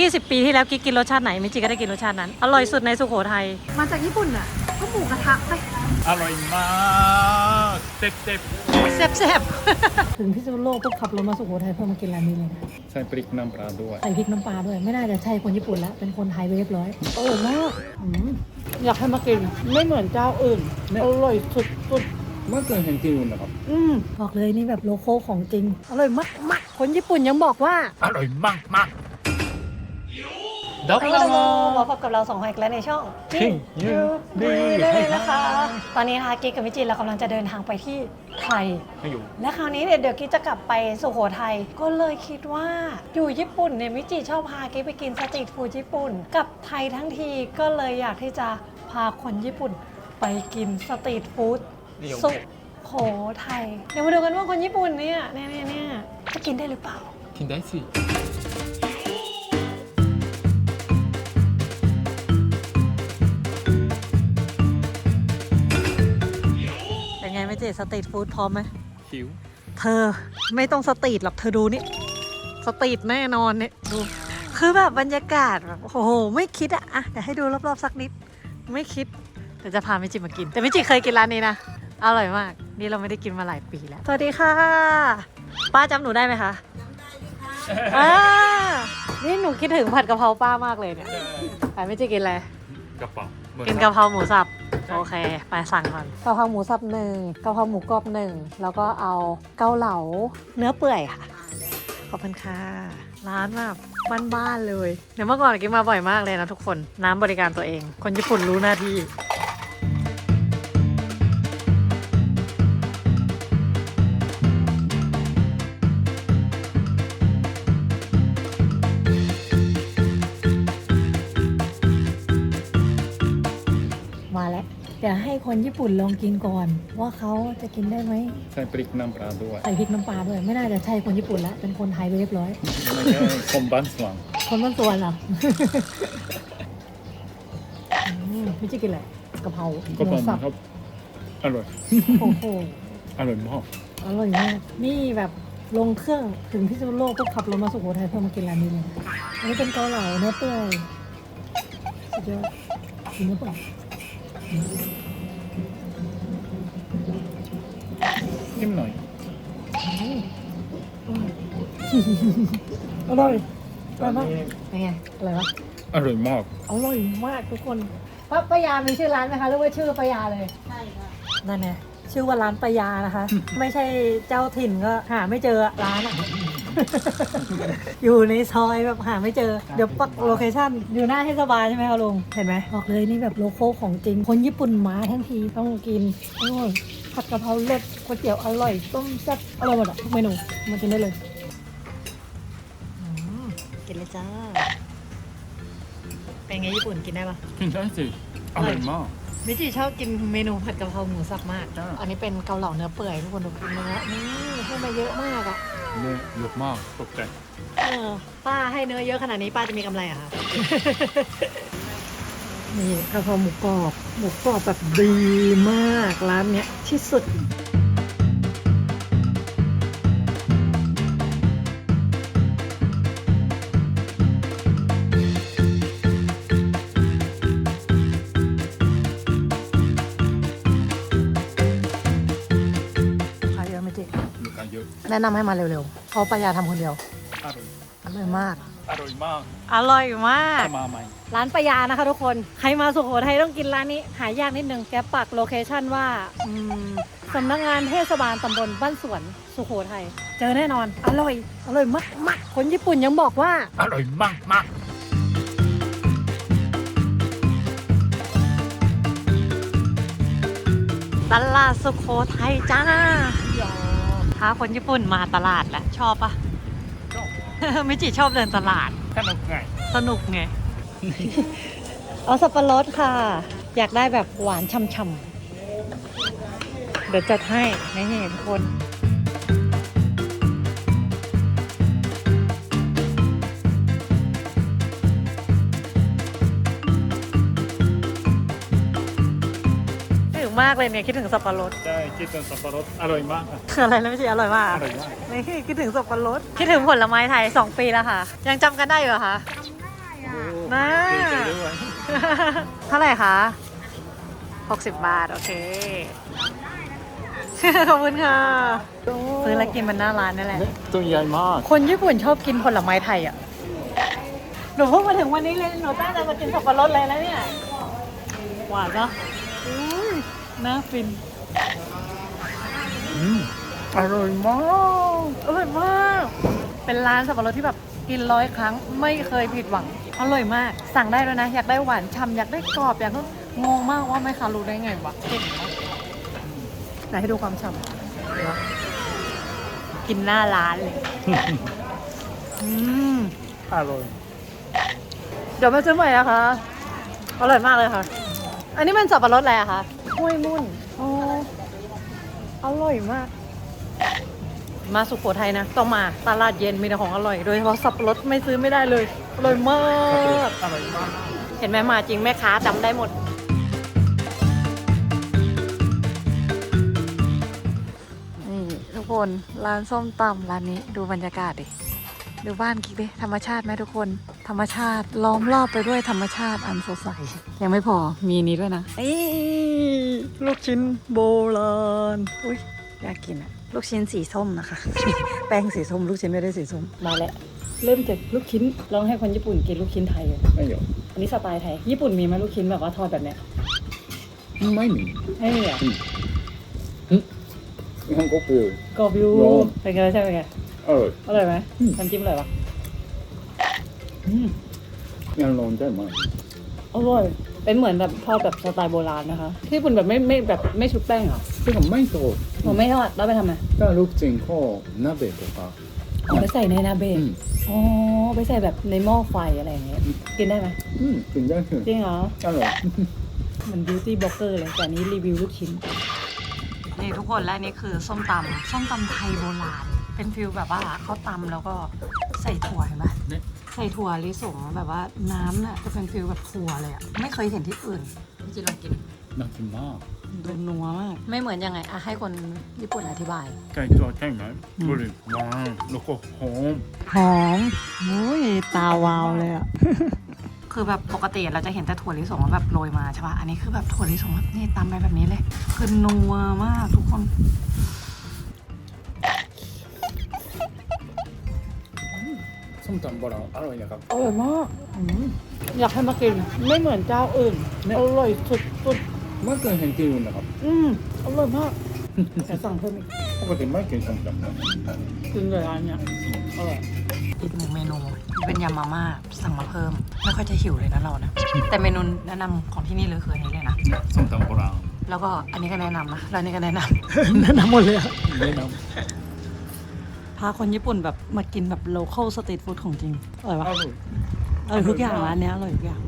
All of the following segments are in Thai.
20 ปีที่แล้วกิ๊กกินรสชาติไหนมิจิก็ได้กินรสชาตินั้น อร่อยสุดในสุโขทัยมาจากญี่ปุ่นอะก็หมูกระทะไปอร่อยมากเต็บเต็บแซ่บๆถึงพิษณุโลกปุ๊บขับรถมาสุโขทัยเพื่อมากินร้านนี้เลยนะใส่พริกน้ำปลาด้วยใส่พริกน้ำปลาด้วย ไม่น่าจะใช่คนญี่ปุ่นแล้วเป็นคนไทยไปเรียบร้อยอร่อยมากอืมอยากให้มากิน ไม่เหมือนเจ้าอื่นอร่อยสุดสุดไม่เคยเห็นที่นู่นนะครับๆอืมบอกเลยนี่แบบโลโก้ของจริง อร่อยมากมากๆคนญี่ปุ่นยังบอกว่า อร่อยมากมาก ดับเบิโลมาพบกับเราสองคนอีกแล้วในช่องจริงยูดีดีเลยนะคะ ตอนนี้นะคะกิ๊กกับมิจิเรากำลังจะเดินทางไปที่ไทย และคราวนี้เนี่ยเดี๋ยวกิ๊กจะกลับไปสุโขทัย ก็เลยคิดว่าอยู่ญี่ปุ่นเนี่ยมิจิชอบพากิ๊กไปกินสตรีทฟู้ดญี่ปุ่น กับไทยทั้งทีก็เลยอยากที่จะพาคนญี่ปุ่นไปกินสตรีทฟู้ดสุโขทัย เดี๋ยวมาดูกันว่าคนญี่ปุ่นเนี่ยเนี่ยเนี่ยจะกินได้หรือเปล่า กินได้สิ เป็นไงไม่เจสตรีทฟู้ดพร้อมไหมหิว เธอไม่ต้องสตรีทหรอกเธอดูนี่ สตรีทแน่นอนเนี่ยดู คือแบบบรรยากาศแบบโอ้โห ไม่คิดอะอะเดี๋ยวให้ดูรอบๆสักนิด ไม่คิดเดี๋ยวจะพามิจิมากิน แต่มิจิเคยกินร้านนี้นะอร่อยมาก นี่เราไม่ได้กินมาหลายปีแล้ว สวัสดีค่ะ ป้าจำหนูได้ไหมคะอ่านี่หนูคิดถึงผัดกะเพราป้ามากเลยเนี่ยไปมิจิกินอะไรกระเป๋ากิกินกะเพราหมูสับ โอเค ไปสั่งก่อนกะเพราหมูสับหนึ่งกะเพราหมูกรอบหนึ่งแล้วก็เอาเกาเหลาเนื้อเปื่อยค่ะ ขอบคุณค่ะ ร้านแบบบ้านๆเลย เดี๋ยวเมื่อก่อนกินมาบ่อยมากเลยนะทุกคน น้ำบริการตัวเอง คนญี่ปุ่นรู้หน้าที่ แล้วเดี๋ยวให้คนญี่ปุ่นลองกินก่อน ว่าเขาจะกินได้ไหมใส่พริกน้ำปลาด้วยใส่พริกน้ำปลาด้วยไม่น่าจะใช่คนญี่ปุ่นแล้วเป็นคนไทยไปเรียบร้อย ไม่ใช่คมบ้านสว่างคนบ้านสวนเหรออืมไม่ใช่กินอะไรกะเพราก็หผมูมสับครับอร่อยโอ้โห อร่อยมากอร่อยมากนี่แบบลงเครื่องถึงพิษณุโลกปุ๊บขับรถมาสุโขทัยเพื่อมากินร้านนี้เลยอันนี้เป็นเกาเหลาเนื้อเปื่อยสุดยอดกินเนื้อเปื่อย นิ่มหน่อย อร่อยอร่อยมากเป็นไงอร่อยปะอร่อยมาก อร่อยมากทุกคนป้าป้ายามีชื่อร้านไหมคะหรือว่าชื่อป้ายาเลยใช่ค่ะนั่นไงชื่อว่าร้านปายานะคะ ไม่ใช่เจ้าถิ่นก็หาไม่เจอร้านอะอยู่ในซอยแบบหาไม่เจอ เดี๋ยวปักโลเคชั่นอยู่หน้าเทศบาลใช่ไหมคะลุง เห็นไหมบอกเลยนี่แบบโลโก้ของจริง คนญี่ปุ่นมาทั้งทีต้องกินโอ้ย ผัดกะเพราเลิศก๋วยเตี๋ยวอร่อย ต้มแซ่บอร่อยหมดอะทุกเมนูมากินได้เลยอืมกินเลยจ้า เป็นไงญี่ปุ่นกินได้ปะกินได้สิอร่อยมากมิจิชอบกินเมนูผัดกะเพราหมูสับมากจ้าอันนี้เป็นเกาเหลาเนื้อเปื่อยทุกคนดูเนื้อนี่ให้มาเยอะมากอะเนื้อเยอะมากตกใจเออป้าให้เนื้อเยอะขนาดนี้ป้าจะมีกำไรเหรอะคะ นี่กะเพราหมูกรอบหมูกรอบแบบดีมากร้านเนี้ยที่สุดขายเยอะไหมจิลูกค้าเยอะแนะนำให้มาเร็วๆเพราะปายาทำคนเดียวอร่อยอร่อยมาก อร่อยมากอร่อยมากจะมาไหมร้านปายานะคะทุกคน ใครมาสุโขทัยต้องกินร้านนี้ หายากนิดนึงแกปักโลเคชั่นว่าอืมสำนักงานเทศบาลตำบลบ้านสวนสุโขทัย เจอแน่นอน อร่อย อร่อยมากมากๆคนญี่ปุ่นยังบอกว่า อร่อยมากมากตลาดสุโขทัยจ้าพาคนญี่ปุ่นมาตลาดแหละชอบปะ ไม่จิชอบเดินตลาด สนุกไงสนุกไง เอาสับปะรดค่ะ อยากได้แบบหวานช่ำๆ เดี๋ยวจัดให้นี่ทุกคนากเลยเนี่ยคิดถึงสับปะรดใช่กินเป็นสับปะรดอร่อยมากอะอะไรนะไม่ใช่อร่อยมากอร่อยมาก นี่คิดถึงสับปะรดคิดถึงผลไม้ไทย 2 ปีแล้วค่ะ ยังจำกันได้อยู่เหรอคะจำได้นะดีใจด้วยเท่าไหร่คะ60 บาท โอเค ขอบคุณค่ะ ซื้อแล้วกินมันหน้าร้านนี่แหละ ตัวใหญ่มากคนญี่ปุ่นชอบกินผลไม้ไทยอะ หนูเพิ่งมาถึงวันนี้เลย หนูตั้งใจมากินสับปะรดเลยแล้วเนี่ย หวานเนาะอุ้ย น่าฟินอืมอร่อยมากอร่อยมาก เป็นร้านสับปะรดที่แบบกินร้อยครั้งไม่เคยผิดหวัง อร่อยมาก สั่งได้แล้วยนะ อยากได้หวานฉ่ำอยากได้กรอบอยากได้งงมากว่าแม่ค้ารู้ได้ไงวะเก่งมากไหนให้ดูความฉ่ำเดี๋ยวกินหน้าร้านเลย อืม อร่อยเดี๋ยวมาซื้อใหม่นะคะ อร่อยมากเลยค่ะ อันนี้มันสับปะรดอะไรอะคะ ห้วยมุ่นโอ้อร่อยมาก มาสุโขทัยนะ ต้องมาตลาดเย็นมีแต่ของอร่อย โดยเฉพาะสับปะรดไม่ซื้อไม่ได้เลย อร่อยมาก อร่อยมาก เห็นไหมมาจริงแม่ค้าจำได้หมด นี่ทุกคนร้านส้มตำร้านนี้ดูบรรยากาศดิ ดูบ้านกิ๊กดิ ธรรมชาติไหมทุกคน ธรรมชาติล้อมรอบไปด้วยธรรมชาติอันสดใส ยังไม่พอมีนี้ด้วยนะไอ้ลูกชิ้นโบราณอุ้ยอยากกินอะลูกชิ้นสีส้มนะคะ แป้งสีส้ม ลูกชิ้นไม่ได้สีส้มมาแล้วเริ่มจากลูกชิ้นลองให้คนญี่ปุ่นกินลูกชิ้นไทยเลยไม่หรออันนี้สไตล์ไทย ญี่ปุ่นมีไหมลูกชิ้นแบบว่าทอดแบบเนี้ยไม่มีไม่มีอะฮังโกบิวโกบิวเป็นไงใช่ไหมไงอร่อยอร่อยไหมน้ำจิ้มอร่อยปะ ยังานลงได้ไหมอร่อย เป็นเหมือนแบบทอดแบบสไตล์โบราณนะคะ ที่ปุ่นแบบไม่ไม่แบบไม่ชุบแป้งอะอซึ่งผมไม่โดผมไม่ทอดแล้วไปทำไมถ้าลูกจริงก็นาเบะปะเอาไปใส่ในนาเบะอ๋อไปใส่แบบในหม้อไฟอะไรอย่างเงี้ย กินได้ไหมอืมกินได้จริงเหรออร่อยเหมือนบิวตี้บล็อกเกอร์เลยแต่นี้รีวิวลูกชิ้นนี่ทุกคนและนี่คือส้มตำส้มตำไทยโบราณ เป็นฟิลแบบว่าเขาตำแล้วก็ใส่ถั่วเห็นไหม ใส่ถั่วลิสงแบบว่าน้ำน่ะจะเป็นฟิลแบบถั่วเลยอะไม่เคยเห็นที่อื่นพี่จีลองกิน น่ากินมากดูนัวมาก ไม่เหมือนยังไงอะให้คนญี่ปุ่นอธิบาย ไก่ตัวใช่ไหมบริวารแล้วก็หอมหอมโอ้ยตาวาวเลยอะ คือแบบปกติเราจะเห็นแต่ถั่วลิสงแบบโรยมาใช่ป่ะอันนี้คือแบบถั่วลิสงแบบนี่ตำไปแบบนี้เลย คือนัวมากทุกคน ส้มตำโบราณอร่อยนะครับ อร่อยมากอยากให้มากิน ไม่เหมือนเจ้าอื่นเนี่ย อร่อยสุดสุดไม่เคยเห็นที่อื่นนะครับอืมอร่อยมากแต่สั่งเพิ่มอีกปกติไม่กินส้มตำนะกินเลยร้านเนี้ยอร่อยอีกหนึ่งเมนูเป็นยำมาม่าสั่งมาเพิ่มไม่ค่อยจะหิวเลยนะเรานะ แต่เมนูแนะนำของที่นี่เลยคืออันนี้เลยนะ ส้มตำโบราณแล้วก็อันนี้ก็แนะนำนะแล้วอันนี้ก็แนะนำ แนะนำหมดเลยอะแนะนพาคนญี่ปุ่นแบบมากินแบบ local street food ของจริงอร่อยำปะอร่อยอร่อยทุกอย่างร้านเนี้ยอร่อยทุกอย่าง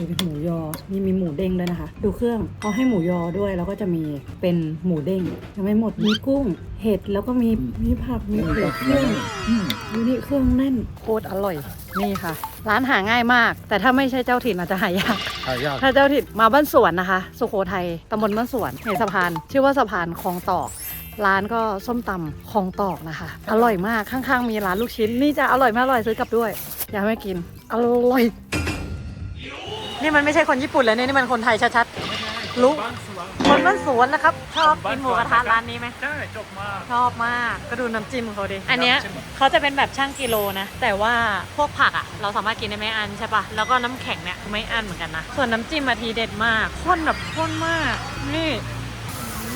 มีหมูยอ นี่มีหมูเด้งด้วยนะคะ ดูเครื่องเขาให้หมูยอด้วย แล้วก็จะมีเป็นหมูเด้ง ยังไม่หมด มีกุ้ง เห็ด แล้วก็มีมีผัก มีเผือกเครื่องอืมดูนี่เครื่องแน่น โคตรอร่อย นี่ค่ะ ร้านหาง่ายมาก แต่ถ้าไม่ใช่เจ้าถิ่นอาจจะหายาก หายาก ถ้าเจ้าถิ่นมาบ้านสวนนะคะ สุโขทัยตำบลบ้านสวนเห็นสะพาน ชื่อว่าสะพานคลองตอก ร้านก็ส้มตำคลองตอกนะคะ อร่อยมากข้างๆ มีร้านลูกชิ้น นี่จะอร่อยมากอร่อยซื้อกลับด้วย อยากให้กิน อร่อย นี่มันไม่ใช่คนญี่ปุ่นแล้วเนี่ยนี่มันคนไทยชัดๆรู้บ้านสวนคนบ้านสวนนะครับ ชอบกินหมูกระทะร้านนี้ไหมใช่จบมากชอบมากก็ดูน้ำจิ้มเขาดิอันเนี้ยน้ำจิ้มเขาจะเป็นแบบช่างกิโลนะ แต่ว่าพวกผักอะ เราสามารถกินได้ไม่อันใช่ปะแล้วก็น้ำแข็งเนี่ยไม่อันเหมือนกันนะ ส่วนน้ำจิ้มมาทีเด็ดมากข้นแบบข้นมากนี่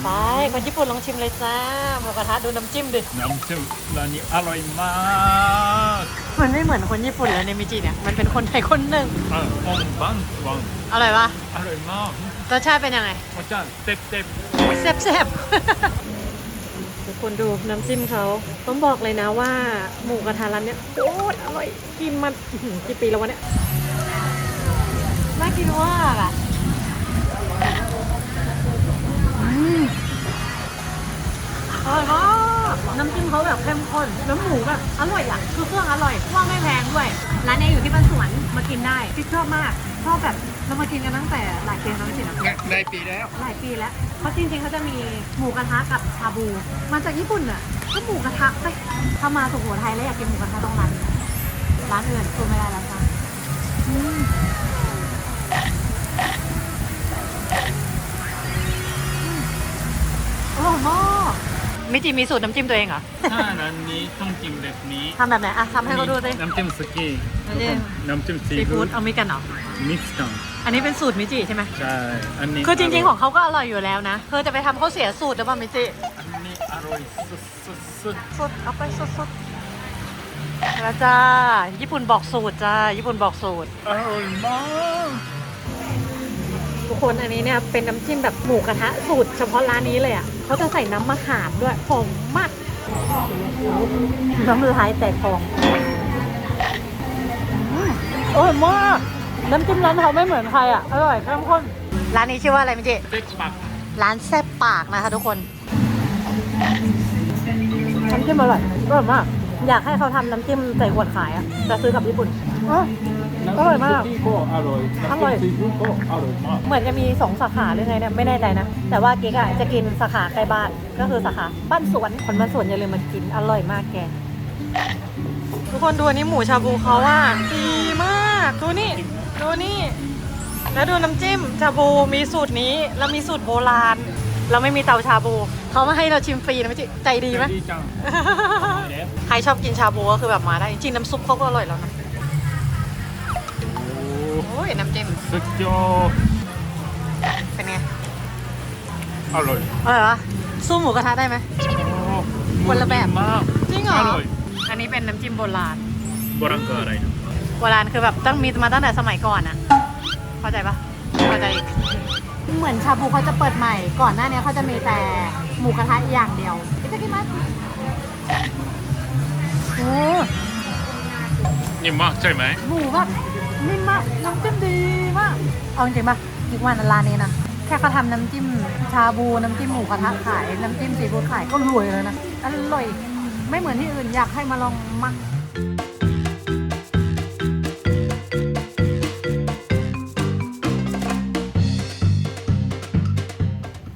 ไปคนญี่ปุ่นลองชิมเลยจ้าหมูกระทะดูน้ำจิ้มดิ น้ำจิ้มร้านนี้อร่อยมากมันไม่เหมือนคนญี่ปุ่นเลยในมิจิเนี่ย มันเป็นคนไทยคนหนึ่งอ่าหอมบ้านสวนอร่อยปะอร่อยมากรสชาติเป็นยังไงรสชาติเต็มเต็มแซ่บๆทุกคนดูน้ำจิ้มเขาต้องบอกเลยนะว่าหมูกระทะร้านเนี้ยโคตรอร่อยกินมาอื้อหือกี่ปีแล้ววะเนี่ยน่ากินมากอะ อืมอร่อยมากน้ำจิ้มเขาแบบเข้มข้นน้ำหมูแบบอร่อยอะ คือเครื่องอร่อยว่าไม่แพงด้วย ร้านเนี้ยอยู่ที่บ้านสวนมากินได้ที่ชอบมากชอบแบบเรามากินกันตั้งแต่หลายปีแล้วไม่ใช่นะในปีแล้ว หลายปีแล้ว เพราะจริงๆเขาจะมีหมูกระทะกับชาบู มาจากญี่ปุ่นอะก็หมูกระทะไปถ้ามาสุโขทัยแล้วอยากกินหมูกระทะต้องร้านนี้ร้านอื่นสู้ไม่ได้แล้วจ้ะ มากมิจิมีสูตรน้ำจิ้มตัวเองเหรอถ้าร้านนี้ต้องจิ้มแบบนี้ทำแบบไหนอะทำให้เขาดูสิ น้ำจิ้มสกีน้ำจิ้ม น้ำจิ้มซีซีฟู้ฟู้ดดเอามีกันเหรอ มิกซ์กันอันนี้เป็นสูตรมิจิใช่ไหมใช่อันนี้คือจริงๆ ของเขาก็อร่อยอยู่แล้วนะ เธอจะไปทำเขาเสียสูตรหรือเปล่ามิจิ อันนี้อร่อยสุดสุดสุดสุดเอาไปสุดสุดแล้วจ้า ญี่ปุ่นบอกสูตรจ้า ญี่ปุ่นบอกสูตรอร่อยมากทุกคนอันนี้เนี่ยเป็นน้ำจิ้มแบบหมูกระทะสูตรเฉพาะร้านนี้เลยอะ เขาจะใส่น้ำมะขามด้วยหอมมากน้ำลายแตกฟองอืมอร่อยมาก น้ำจิ้มร้านเขาไม่เหมือนใครอะ อร่อยเข้มข้น ร้านนี้ชื่อว่าอะไรมิจิเด็กปักร้านแซ่บปากนะคะทุกคนน้ำจิ้มอร่อยอร่อยมาก อยากให้เขาทำน้ำจิ้มใส่ขวดขายอะจะซื้อกลับญี่ปุ่นอ๋อ อร่อยมากน้ำจิ้สก็อร่อยอร่อยน้ำจิ้มซีฟู้ดก็อร่อยมาก เหมือนจะมีสองสาขาหรือไงเนี่ยไม่แน่ใจนะ แต่ว่ากิ๊กอะจะกินสาขาใกล้บ้าน ก็คือสาขาบ้านสวนคนบ้านสวนอย่าลืมมากินอร่อยมากแก ทุกคนดูอันนี้หมูชาบูเขาว่าดีมาก ดูนี่ ดูนี่ แล้วดูน้ำจิ้มชาบูมีสูตรนี้ แล้วมีสูตรโบราณ เราไม่มีเตาชาบู เขามาให้เราชิมฟรีนะพี่จิใจดีไหม ดีจังเด็บใครชอบกินชาบูก็คือแบบมาได้ จริงๆน้ำซุปเขาก็อร่อยแล้วนะโอ้โอ้ยน้ำจิ้มสุดยอดเป็นไงอร่อยอร่อยปะสู้หมูกระทะได้ไหมโอ้คนละแบบดีมากจริงเหรออร่อยอันนี้เป็นน้ำจิ้มโบราณโบราณคืออะไรนะโบราณคือแบบต้องมีมาตั้งแต่สมัยก่อนอะเข้าใจปะเข้าใจอีกเหมือนชาบูเขาจะเปิดใหม่ ก่อนหน้านี้เขาจะมีแต่หมูกระทะอย่างเดียวอิตากิมัสโอ้นี่มากใช่ไหมหมูแบบ นิ่มมากน้ำจิ้มดีมาก เอาจริงปะอีกวันร้านนี้นะ แค่เขาทำน้ำจิ้มชาบูน้ำจิ้มหมูกระทะขาย น้ำจิ้มซีฟู้ดขายก็รวยเลยนะ อร่อย ไม่เหมือนที่อื่นอยากให้มาลองมัก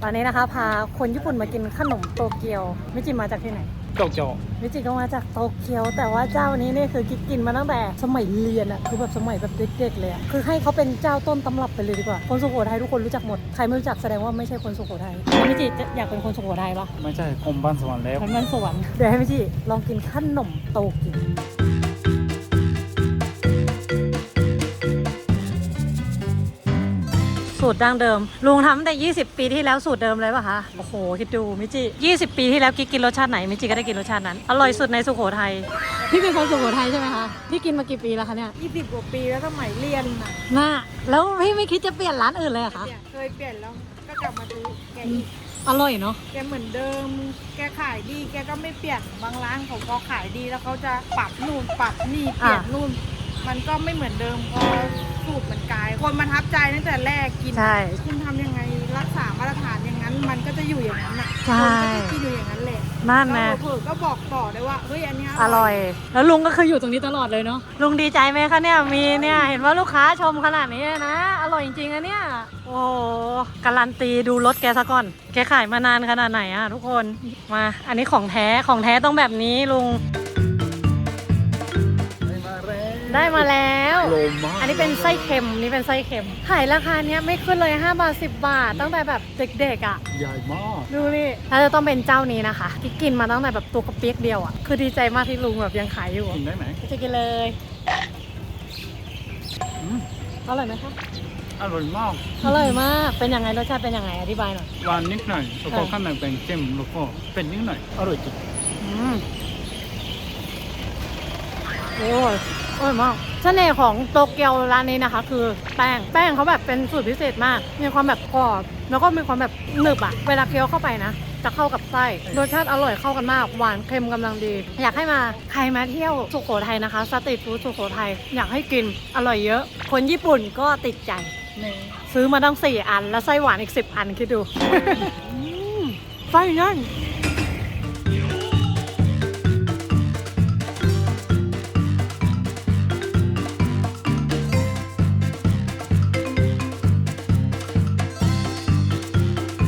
ตอนนี้นะคะพาคนญี่ปุ่นมากินขนมโตเกียว ไมิจิมาจากที่ไหน โตเกียวมิจิก็มาจากโตเกียว แต่ว่าเจ้านี้เนี่ยคือกิ๊กกินมาตั้งแต่สมัยเรียนอะคือแบบสมัยแบบเด็กๆเลยอะคือให้เขาเป็นเจ้าต้นตำรับไปเลยดีกว่าคนสุโขทัยทุกคนรู้จักหมดใครไม่รู้จักแสดงว่าไม่ใช่คนสุโขทัยแล้วมิจิจะอยากเป็นคนสุโขทัยปะไม่ใช่คมบ้านสวรรค์แล้วมันมันสวรรค์เดี๋ยวให้มิจิลองกินขนมโตเกียว สูตรดั้งเดิม ลุงทำตั้งแต่ 20 ปีที่แล้วสูตรเดิมเลยป่ะคะ โอ้โห คิดดูมิจิ 20 ปีที่แล้วกิ๊กกินรสชาติไหนมิจิก็ได้กินรสชาตินั้น อร่อยสุดในสุโขทัย พี่เป็นคนสุโขทัยใช่ไหมคะ พี่กินมากี่ปีแล้วคะเนี่ยยี่สิบกว่าปีแล้วสมัยเรียนน่ะน่าแล้วพี่ไม่คิดจะเปลี่ยนร้านอื่นเลยเหรอคะเปลี่ยนเคยเปลี่ยนแล้วก็กลับมาซื้อแกอีกอร่อยเนาะ แกเหมือนเดิม แกขายดี แกก็ไม่เปลี่ยนบางร้านเขาก็ขายดีแล้วเขาจะปรับนู่นปรับนี่เปลี่ยนนู่น มันก็ไม่เหมือนเดิมเพราะสูตรมันกลาย คนมันทับใจตั้งแต่แรกกินใช่คุณทำยังไงรักษามาตรฐานอย่างนั้น มันก็จะอยู่อย่างนั้นน่ะใช่ คนก็จะกินอยู่อย่างนั้นแหละนั่นแล้นะวเผื่อๆก็บอกต่อได้ว่าเฮ้ยอันเนี้ยอร่อย แล้วลุงก็คืออยู่ตรงนี้ตลอดเลยเนาะลุงดีใจไหมคะเนี่ยมีเนี่ยเห็นว่าลูกค้าชมขนาดนี้นะ อร่อยจริงๆอะเนี่ย โอ้โหการันตีดูรถแกซะก่อน แกขายมานานขนาดไหนอะทุกคนมา อันนี้ของแท้ของแท้ต้องแบบนี้ลุง ได้มาแล้ว โลมากอันนี้เป็นไส้เค็มนี่เป็นไส้เค็มขายราคาเนี้ยไม่ขึ้นเลย 5 บาท 10 บาท ตั้งแต่แบบเด็กๆอะใหญ่มาก ดูนี่ถ้าจะต้องเป็นเจ้านี้นะคะที่กินมาตั้งแต่แบบตัวกระเปียกเดียวอะ่ะ คือดีใจมากที่ลุงแบบยังขายอยู่อะกินได้ไหมจะกินเลยอืมอร่อยไหมคะ อร่อยมากอร่อยมาก เป็นยังไงรสชาติเป็นยังไงอธิบายหน่อย หวานนิดหน่อยแล้วก็ข้างในเป็นเจมแล้วก็เป็นนิดหน่อยอร่อยจริงอืม โอ้ยอร่อยมากเสน่ห์ของโตเกียวร้านนี้นะคะ คือแป้ง แป้งเขาแบบเป็นสูตรพิเศษมาก มีความแบบกรอบ แล้วก็มีความแบบหนึบอะเวลาเคี้ยวเข้าไปนะ จะเข้ากับไส้ รสชาติอร่อยเข้ากันมาก หวานเค็มกำลังดี อยากให้มาใครมาเที่ยวสุโขทัยนะคะ สตรีทฟู้ดสุโขทัยอยากให้กิน อร่อยเยอะ คนญี่ปุ่นก็ติดใจ ซื้อมาตั้งสี่อัน แล้วไส้หวานอีกสิบอันคิดดูอืมไส้นั่น